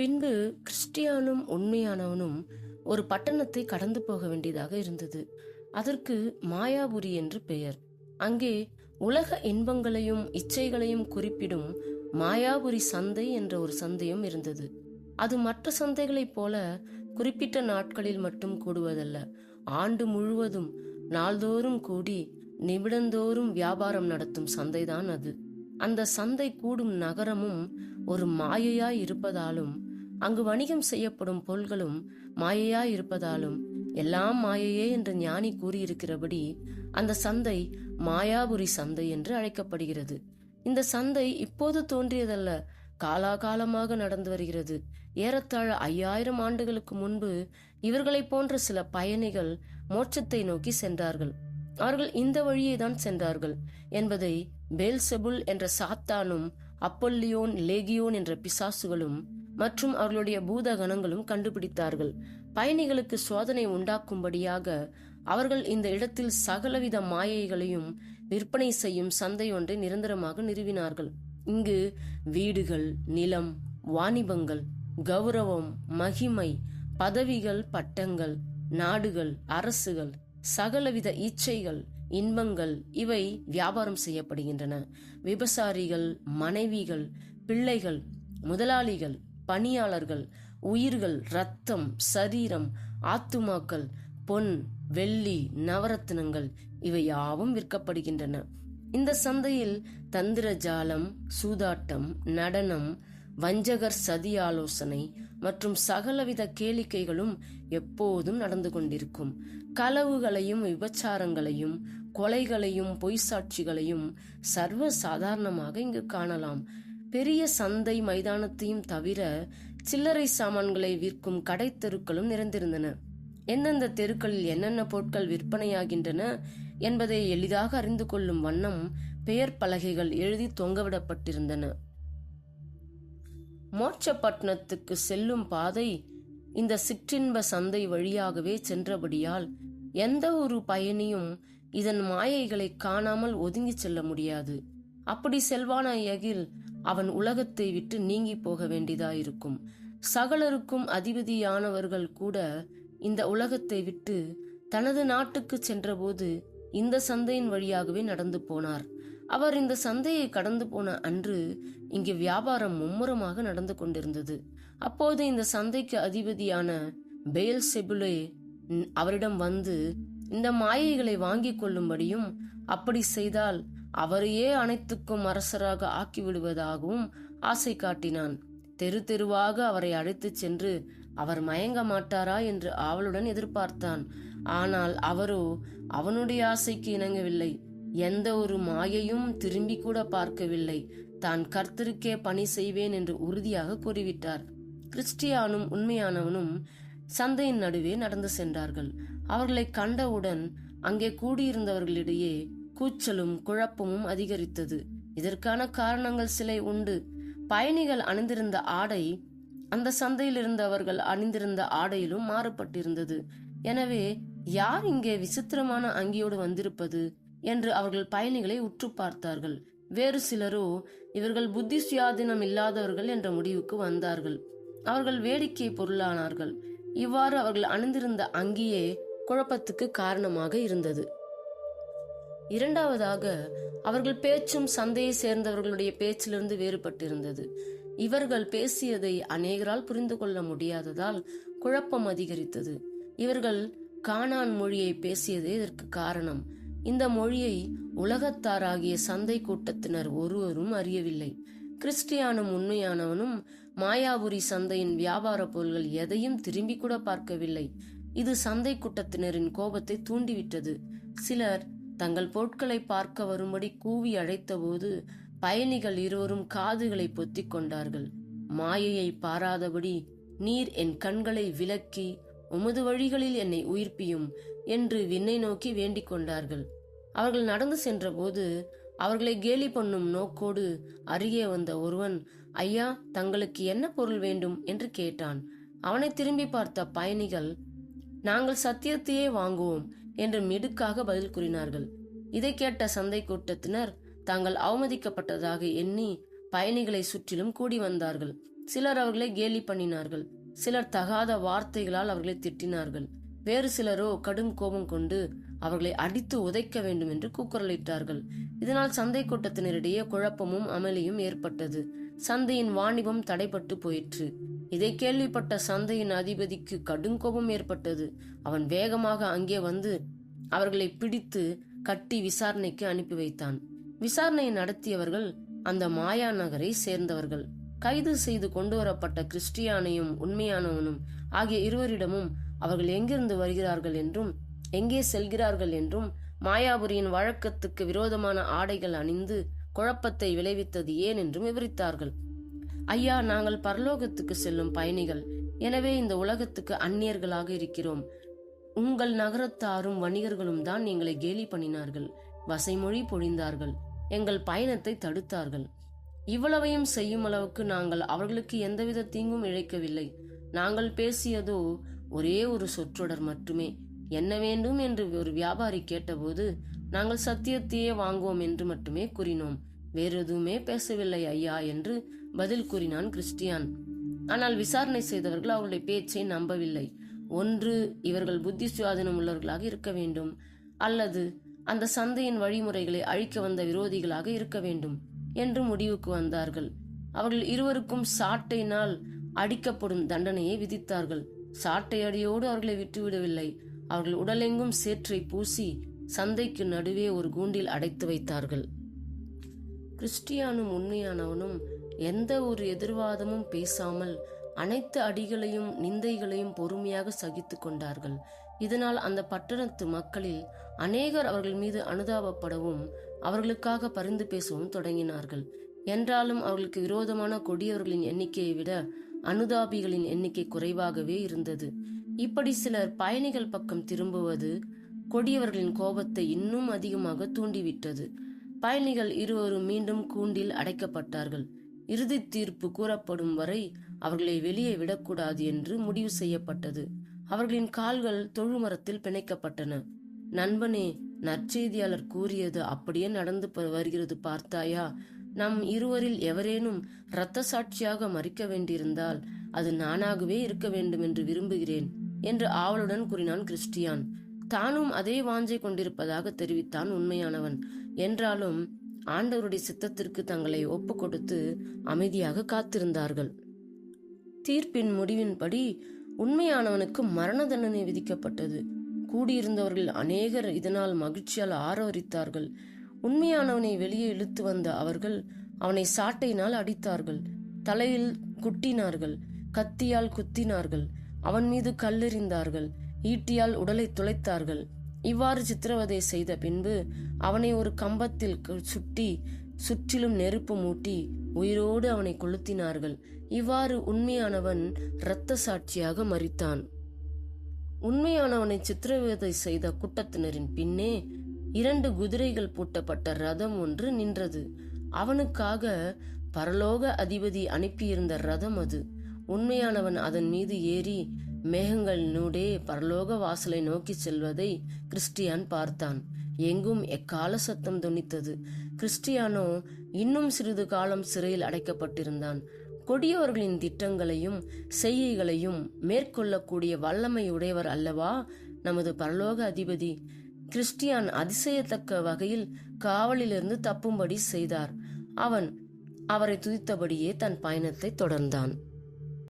பின்பு கிறிஸ்டியானும் உண்மையானவனும் ஒரு பட்டணத்தை கடந்து போக வேண்டியதாக இருந்தது. அதற்கு மாயாபுரி என்று பெயர். அங்கே உலக இன்பங்களையும் இச்சைகளையும் குறிப்பிடும் மாயாபுரி சந்தை என்ற ஒரு சந்தையும் இருந்தது. அது மற்ற சந்தைகளைப் போல குறிப்பிட்ட நாட்களில் மட்டும் கூடுவதல்ல. ஆண்டு முழுவதும் நாள்தோறும் கூடி நிமிடந்தோறும் வியாபாரம் நடத்தும் சந்தைதான் அது. அந்த சந்தை கூடும் நகரமும் ஒரு மாயையாய் இருப்பதாலும் அங்கு வணிகம் செய்யப்படும் பொருள்களும் மாயையா இருப்பதாலும் எல்லாம் மாயையே என்று ஞானி கூறியிருக்கிறபடி அந்த சந்தை மாயாபுரி சந்தை என்று அழைக்கப்படுகிறது. இந்த சந்தை இப்போது தோன்றியதல்ல காலாகாலமாக நடந்து வருகிறது. ஏறத்தாழ ஐயாயிரம் ஆண்டுகளுக்கு முன்பு இவர்களைப் போன்ற சில பயணிகள் மோட்சத்தை நோக்கி சென்றார்கள். அவர்கள் இந்த வழியே தான் சென்றார்கள் என்பதை பேல்செபுல் என்ற சாத்தானும் அப்பல்லியோன் லேகியோன் என்ற பிசாசுகளும் மற்றும் அவர்களுடைய பூதகணங்களும் கண்டுபிடித்தார்கள். பயணிகளுக்கு சோதனை உண்டாக்கும்படியாக அவர்கள் இந்த இடத்தில் சகலவித மாயைகளையும் விற்பனை செய்யும் சந்தை ஒன்றை நிரந்தரமாக நிறுவினார்கள். இங்கு வீடுகள் நிலம் வாணிபங்கள் கௌரவம் மகிமை பதவிகள் பட்டங்கள் நாடுகள் அரசுகள் சகலவித இச்சைகள் இன்பங்கள் இவை வியாபாரம் செய்யப்படுகின்றன. விபசாரிகள் மனைவிகள் பிள்ளைகள் முதலாளிகள் பணியாளர்கள் உயிர்கள் ரத்தம் சரீரம் ஆத்துமாக்கள் பொன் வெள்ளி நவரத்தினங்கள் இவை யாவும் விற்கப்படுகின்றன. இந்த சந்தையில் தந்திர ஜாலம் சூதாட்டம் நடனம் வஞ்சகர் சதி ஆலோசனை மற்றும் சகலவித கேளிக்கைகளும் எப்போதும் நடந்து கொண்டிருக்கும். களவுகளையும் விபச்சாரங்களையும் கொலைகளையும் பொய் சாட்சிகளையும் சர்வ சாதாரணமாக இங்கு காணலாம். பெரிய சந்தை மைதானத்தையும் தவிர சில்லறை சாமான்களை விற்கும் கடை தெருக்களும் நிறைந்திருந்தன. எந்தெந்த தெருக்களில் என்னென்ன பொருட்கள் விற்பனையாகின்றன என்பதை எளிதாக அறிந்து கொள்ளும் வண்ணம் பெயர் பலகைகள் எழுதி தொங்கவிடப்பட்டிருந்தன. மோட்சப்பட்டினத்துக்கு செல்லும் பாதை இந்த சிற்றின்ப சந்தை வழியாகவே சென்றபடியால் எந்த ஒரு பயணியும் இதன் மாயைகளை காணாமல் ஒதுங்கி செல்ல முடியாது. அப்படி செல்வானாயகில் அவன் உலகத்தை விட்டு நீங்கி போக வேண்டியதாயிருக்கும் சகலருக்கும் அதிபதியானவர்கள் கூட இந்த உலகத்தை விட்டு தனது நாட்டுக்கு சென்றபோது இந்த சந்தையின் வழியாகவே நடந்து போனார். அவர் இந்த சந்தையை கடந்து போன அன்று இங்கு வியாபாரம் மும்முரமாக நடந்து கொண்டிருந்தது. அப்போது இந்த சந்தைக்கு அதிபதியான பேல் செபுலே அவரிடம் வந்து இந்த மாயைகளை வாங்கிக் கொள்ளும்படியும் அப்படி செய்தால் அவரையே அனைத்துக்கும் அரசராக ஆக்கிவிடுவதாகவும் ஆசை காட்டினான். தெரு தெருவாக அவரை அழைத்துச் சென்று அவர் மயங்க மாட்டாரா? என்று ஆவலுடன் எதிர்பார்த்தான். ஆனால் அவரோ அவனுடைய ஆசைக்கு இணங்கவில்லை. எந்த ஒரு மாயையும் திரும்பி கூட பார்க்கவில்லை. தான் கர்த்தருக்கே பணி செய்வேன் என்று உறுதியாக கூறிவிட்டார். கிறிஸ்டியானும் உண்மையானவனும் சந்தையின் நடுவே நடந்து சென்றார்கள். அவர்களை கண்டவுடன் அங்கே கூடியிருந்தவர்களிடையே கூச்சலும் குழப்பமும் அதிகரித்தது. இதற்கான காரணங்கள் சிலை உண்டு. பயணிகள் அணிந்திருந்த ஆடை அந்த சந்தையில் இருந்தவர்கள் அணிந்திருந்த ஆடையிலும் மாறுபட்டிருந்தது. எனவே யார் இங்கே விசித்திரமான அங்கியோடு வந்திருப்பது என்று அவர்கள் பயணிகளை உற்று பார்த்தார்கள். வேறு சிலரோ இவர்கள் புத்தி சுயாதீனம் இல்லாதவர்கள் என்ற முடிவுக்கு வந்தார்கள். அவர்கள் வேடிக்கை பொருளானார்கள். இவ்வாறு அவர்கள் அணிந்திருந்த அங்கியே குழப்பத்துக்கு காரணமாக இருந்தது. இரண்டாவதாக அவர்கள் பேச்சும் சந்தையை சேர்ந்தவர்களுடைய பேச்சிலிருந்து வேறுபட்டிருந்தது. இவர்கள் பேசியதை அநேகரால் புரிந்து கொள்ள முடியாததால் குழப்பம் அதிகரித்தது. இவர்கள் கானான் மொழியை பேசியதே இதற்கு காரணம். இந்த மொழியை உலகத்தாராகிய சந்தை கூட்டத்தினர் ஒருவரும் அறியவில்லை. கிறிஸ்டியானும் உண்மையானவனும் மாயாபுரி சந்தையின் வியாபார பொருள்கள் எதையும் திரும்பி கூட பார்க்கவில்லை. இது சந்தை கூட்டத்தினரின் கோபத்தை தூண்டிவிட்டது. சிலர் தங்கள் பொருட்களை பார்க்க வரும்படி கூவி அழைத்தபோது பயணிகள் இருவரும் காதுகளை பொத்திக் கொண்டார்கள். மாயையை பாராதபடி நீர் என் கண்களை விலக்கி உமது வழிகளில் என்னை உயிர்ப்பியும் என்று விண்ணை நோக்கி வேண்டிக் கொண்டார்கள். அவர்கள் நடந்து சென்றபோது அவர்களை கேலி பண்ணும் நோக்கோடு அருகே வந்த ஒருவன் ஐயா தங்களுக்கு என்ன பொருள் வேண்டும்? என்று கேட்டான். அவனை திரும்பி பார்த்த பயணிகள் நாங்கள் சத்தியத்தையே வாங்குவோம். என்று மிடுக்காக பதில் கூறினார்கள். இதை கேட்ட சந்தை கூட்டத்தினர் தாங்கள் அவமதிக்கப்பட்டதாக எண்ணி பயணிகளை சுற்றிலும் கூடி வந்தார்கள். சிலர் அவர்களை கேலி பண்ணினார்கள். சிலர் தகாத வார்த்தைகளால் அவர்களை திட்டினார்கள். வேறு சிலரோ கடும் கோபம் கொண்டு அவர்களை அடித்து உதைக்க வேண்டும் என்று கூக்குரலிட்டார்கள். இதனால் சந்தை கூட்டத்தினரிடையே குழப்பமும் அமளியும் ஏற்பட்டது. சந்தையின் வாணிபம் தடைபட்டு போயிற்று. இதை கேள்விப்பட்ட சந்தையின் அதிபதிக்கு கடுங்கோபம் ஏற்பட்டது. அவன் வேகமாக அங்கே வந்து அவர்களை பிடித்து கட்டி விசாரணைக்கு அனுப்பி வைத்தான். விசாரணையை நடத்தியவர்கள் அந்த மாயா நகரை சேர்ந்தவர்கள். கைது செய்து கொண்டு வரப்பட்ட கிறிஸ்டியானையும் உண்மையானவனும் ஆகிய இருவரிடமும் அவர்கள் எங்கிருந்து வருகிறார்கள் என்றும் எங்கே செல்கிறார்கள் என்றும் மாயாபுரியின் வழக்கத்துக்கு விரோதமான ஆடைகள் அணிந்து குழப்பத்தை விளைவித்தது ஏன் என்றும் விவரித்தார்கள். ஐயா நாங்கள் பரலோகத்துக்கு செல்லும் பயணிகள். எனவே இந்த உலகத்துக்கு அந்நியர்களாக இருக்கிறோம். உங்கள் நகரத்தாரும் வணிகர்களும் தான் எங்களை கேலி பண்ணினார்கள். வசைமொழி பொழிந்தார்கள். எங்கள் பயணத்தை தடுத்தார்கள். இவ்வளவையும் செய்யும் அளவுக்கு நாங்கள் அவர்களுக்கு எந்தவித தீங்கும் இழைக்கவில்லை. நாங்கள் பேசியதோ ஒரே ஒரு சொற்றொடர் மட்டுமே. என்ன வேண்டும் என்று ஒரு வியாபாரி கேட்டபோது நாங்கள் சத்தியத்தையே வாங்குவோம் என்று மட்டுமே கூறினோம். வேறெதுவுமே பேசவில்லை ஐயா என்று பதில் கூறினான் கிறிஸ்டியான். ஆனால் விசாரணை செய்தவர்கள் அவருடைய பேச்சை நம்பவில்லை. ஒன்று இவர்கள் புத்தி சுயாதீனம் உள்ளவர்களாக இருக்க வேண்டும். அல்லது அந்த சந்தையின் வழிமுறைகளை அழிக்க வந்த விரோதிகளாக இருக்க வேண்டும் என்று முடிவுக்கு வந்தார்கள். அவர்கள் இருவருக்கும் சாட்டையினால் அடிக்கப்படும் தண்டனையை விதித்தார்கள். சாட்டை அடியோடு அவர்களை விட்டுவிடவில்லை. அவர்கள் உடலெங்கும் சேற்றை பூசி சந்தைக்கு நடுவே ஒரு கூண்டில் அடைத்து வைத்தார்கள். கிறிஸ்டியானும் உண்மையானவனும் எந்த ஒரு எதிர்வாதமும் பேசாமல் அனைத்து அடிகளையும் நிந்தைகளையும் பொறுமையாக சகித்து கொண்டார்கள். இதனால் அந்த பட்டணத்து மக்களில் அநேகர் அவர்கள் மீது அனுதாபப்படவும் அவர்களுக்காக பரிந்து பேசவும் தொடங்கினார்கள். என்றாலும் அவர்களுக்கு விரோதமான கொடியவர்களின் எண்ணிக்கையை விட அனுதாபிகளின் எண்ணிக்கை குறைவாகவே இருந்தது. இப்படி சிலர் பயணிகள் பக்கம் திரும்புவது கொடியவர்களின் கோபத்தை இன்னும் அதிகமாக தூண்டிவிட்டது. பயணிகள் இருவரும் மீண்டும் கூண்டில் அடைக்கப்பட்டார்கள். இறுதி தீர்ப்பு கூறப்படும் வரை அவர்களை வெளியே விடக்கூடாது என்று முடிவு செய்யப்பட்டது. அவர்களின் கால்கள் தொழுமரத்தில் பிணைக்கப்பட்டன. நண்பனே நற்செய்தியாளர் கூறியது அப்படியே நடந்து வருகிறது பார்த்தாயா? நம் இருவரில் எவரேனும் இரத்த சாட்சியாக மறிக்க வேண்டியிருந்தால் அது நானாகவே இருக்க வேண்டும் என்று விரும்புகிறேன் என்று ஆவலுடன் கூறினான் கிறிஸ்டியான். தானும் அதே வாஞ்சை கொண்டிருப்பதாக தெரிவித்தான் உண்மையானவன். என்றாலும் ஆண்டவருடைய சித்தத்திற்கு தங்களை ஒப்புக்கொடுத்து அமைதியாக காத்திருந்தார்கள். தீர்ப்பின் முடிவின்படி உண்மையானவனுக்கு மரண தண்டனை விதிக்கப்பட்டது. கூடியிருந்தவர்கள் அநேகர் இதனால் மகிழ்ச்சியால் ஆரவரித்தார்கள். உண்மையானவனை வெளியே இழுத்து வந்த அவர்கள் அவனை சாட்டையினால் அடித்தார்கள். தலையில் குட்டினார்கள் கத்தியால் குத்தினார்கள் அவன் மீது கல்லெறிந்தார்கள் ஈட்டியால் உடலை துளைத்தார்கள். இவ்வாறு சித்திரவதை செய்த பின்பு அவனை ஒரு கம்பத்தில் சுட்டி சுற்றிலும் நெருப்பு மூட்டி உயிரோடு அவனை கொளுத்தினார்கள். இவ்வாறு உண்மையானவன் இரத்த சாட்சியாக மறித்தான் உண்மையானவனை சித்திரவதை செய்த கூட்டத்தினரின் பின்னே இரண்டு குதிரைகள் பூட்டப்பட்ட ரதம் ஒன்று நின்றது. அவனுக்காக பரலோக அதிபதி அனுப்பியிருந்த ரதம் அது. உண்மையானவன் அதன் மீது ஏறி மேகங்களினூடே பரலோக வாசலை நோக்கி செல்வதை கிறிஸ்டியான் பார்த்தான். எங்கும் எக்கால சத்தம் துணித்தது. கிறிஸ்டியானோ இன்னும் சிறிது காலம் சிறையில் அடைக்கப்பட்டிருந்தான். கொடியவர்களின் திட்டங்களையும் செய்கைகளையும் மேற்கொள்ளக்கூடிய வல்லமை உடையவர் அல்லவா நமது பரலோக அதிபதி? கிறிஸ்டியான் அதிசயத்தக்க வகையில் காவலிலிருந்து தப்பும்படி செய்தார். அவன் அவரை துதித்தபடியே தன் பயணத்தை தொடர்ந்தான்.